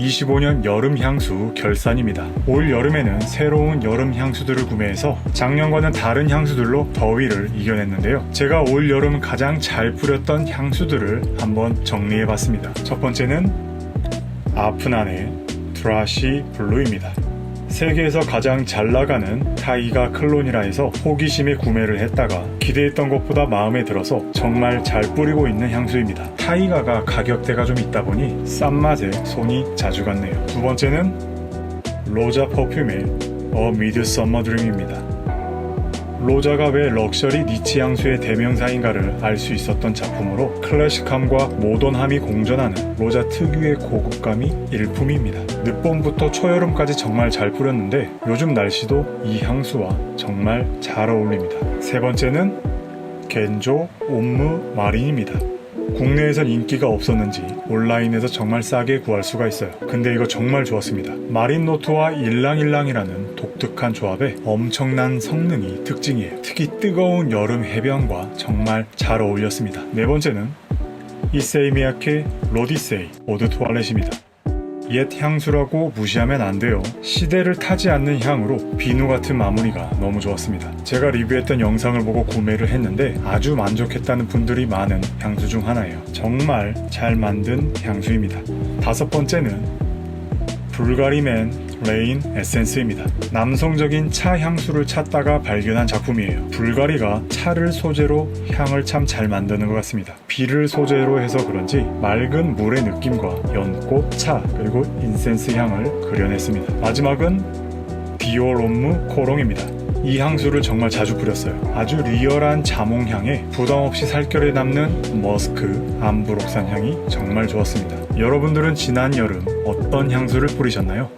25년 여름 향수 결산입니다. 올 여름에는 새로운 여름 향수들을 구매해서 작년과는 다른 향수들로 더위를 이겨냈는데요. 제가 올 여름 가장 잘 뿌렸던 향수들을 한번 정리해봤습니다. 첫 번째는 아프난의 트라시 블루입니다. 세계에서 가장 잘 나가는 타이가 클론이라 해서 호기심에 구매를 했다가 기대했던 것보다 마음에 들어서 정말 잘 뿌리고 있는 향수입니다. 타이가가 가격대가 좀 있다 보니 싼 맛에 손이 자주 갔네요. 두 번째는 로자 퍼퓸의 어 미드 썸머 드림입니다. 로자가 왜 럭셔리 니치 향수의 대명사인가를 알 수 있었던 작품으로 클래식함과 모던함이 공존하는 로자 특유의 고급감이 일품입니다. 늦봄부터 초여름까지 정말 잘 뿌렸는데 요즘 날씨도 이 향수와 정말 잘 어울립니다. 세 번째는 겐조 옴무 마린입니다. 국내에선 인기가 없었는지 온라인에서 정말 싸게 구할 수가 있어요. 근데 이거 정말 좋았습니다. 마린 노트와 일랑일랑이라는 독특한 조합에 엄청난 성능이 특징이에요. 특히 뜨거운 여름 해변과 정말 잘 어울렸습니다. 네 번째는 이세이미야케 로디세이 오드 투알렛입니다. 옛 향수라고 무시하면 안 돼요. 시대를 타지 않는 향으로 비누 같은 마무리가 너무 좋았습니다. 제가 리뷰했던 영상을 보고 구매를 했는데 아주 만족했다는 분들이 많은 향수 중 하나예요. 정말 잘 만든 향수입니다. 다섯 번째는 불가리맨 레인 에센스입니다. 남성적인 차 향수를 찾다가 발견한 작품이에요. 불가리가 차를 소재로 향을 참 잘 만드는 것 같습니다. 비를 소재로 해서 그런지 맑은 물의 느낌과 연꽃, 차, 그리고 인센스 향을 그려냈습니다. 마지막은 디올옴무 코롱입니다. 이 향수를 정말 자주 뿌렸어요. 아주 리얼한 자몽향에 부담 없이 살결에 남는 머스크, 암브록산 향이 정말 좋았습니다. 여러분들은 지난 여름 어떤 향수를 뿌리셨나요?